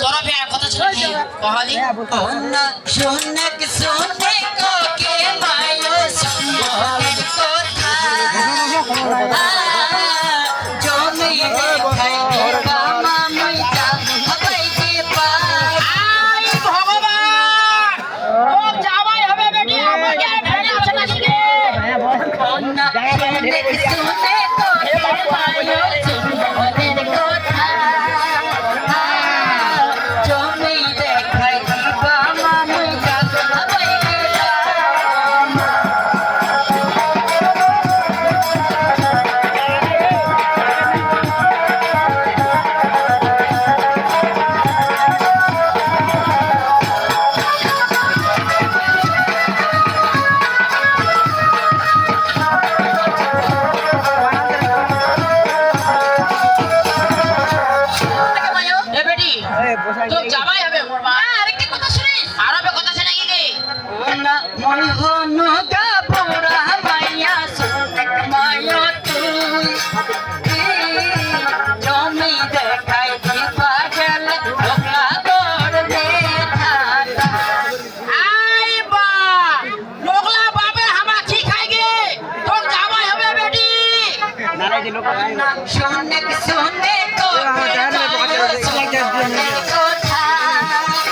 তরবে আর কথা ছিল কি কহালি অন্য শূন্য শূন্য কোকে মায়ো সম্ভব কথা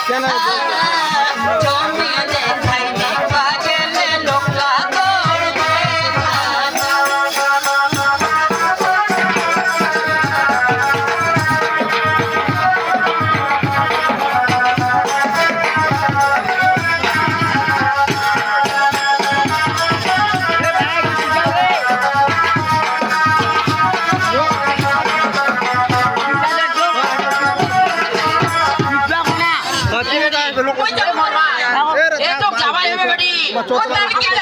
কেন? চোদ্দ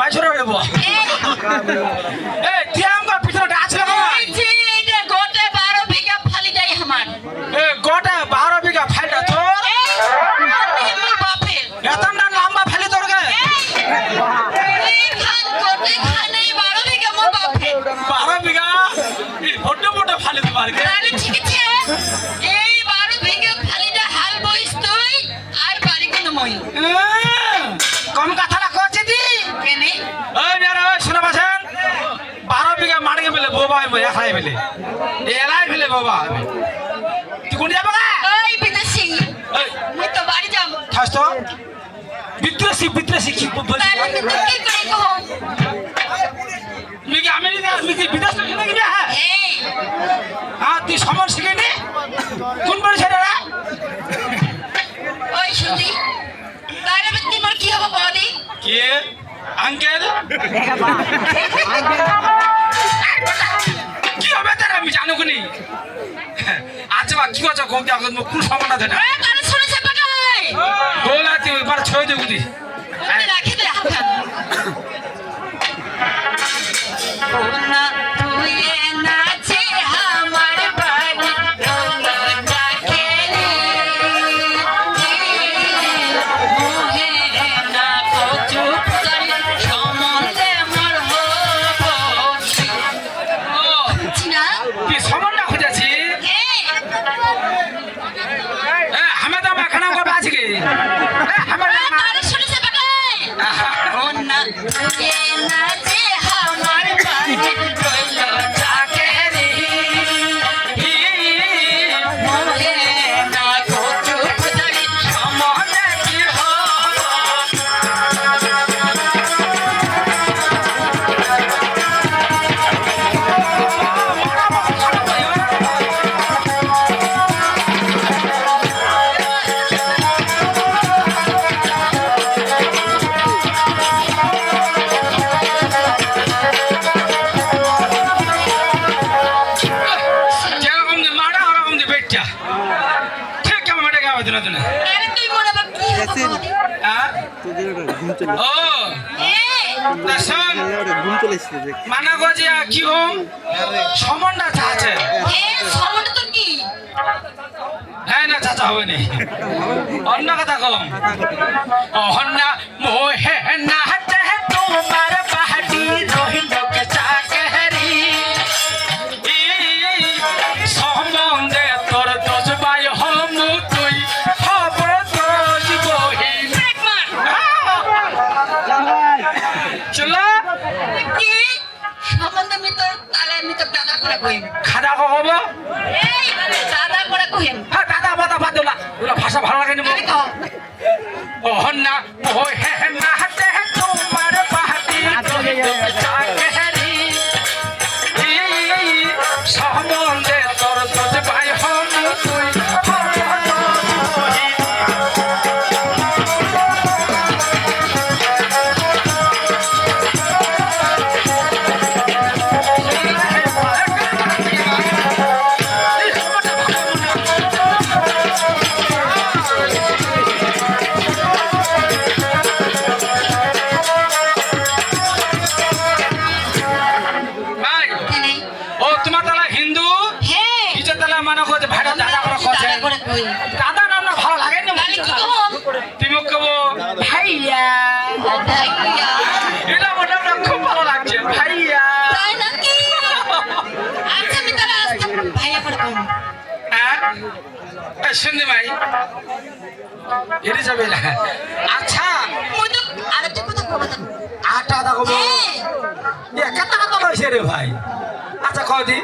மைசூர் போ. যাব একাই ফেলে এলাই ফেলে বাবা। আমি তুই কোন যাব না? ওই বিদেশি এই, তো বাড়ি যাব থাস তো? বিদ্রোসী বিদ্রোসী কি বলছি তাহলে আমি তো কি করে কম তুমি কি তুমি বিদেশ থেকে নাকি না? এই। হ্যাঁ তুই সমর শিখে নে কোন বড় ছেলেরা ওই শুনি। তাহলে আমি তোমার কি হবে বদি কে? আঙ্কেল? আচ্ছা বা কি আছে কোন দেখো কোন সমনা দেনা ওই কানে শুনেছে বাগাই গোলা তুই এবার ছয় চলে মানা কি হোম চাচ্ছে হ্যাঁ? না চাচা হবে নি। অন্য কথা কম। অহন্না মোহে না তোমার করে কহিম। খাদা হব এই, দাদা করে কহিম। হ্যাঁ দাদা মাথা না। ওরা ভাষা ভালো লাগে না। অহন্না দাদা করে কহিম। দাদা নাম না ভালো লাগে না? তুমি কব ভাইয়া। এটা হয় খুব ভালো লাগছে ভাইয়া? আচ্ছা। হ্যাঁ শুনতে ভাই এটি যাবে না আচ্ছা। আটা দা কব হ্যাঁ, এ কত কত হয়েছে রে ভাই আচ্ছা কদি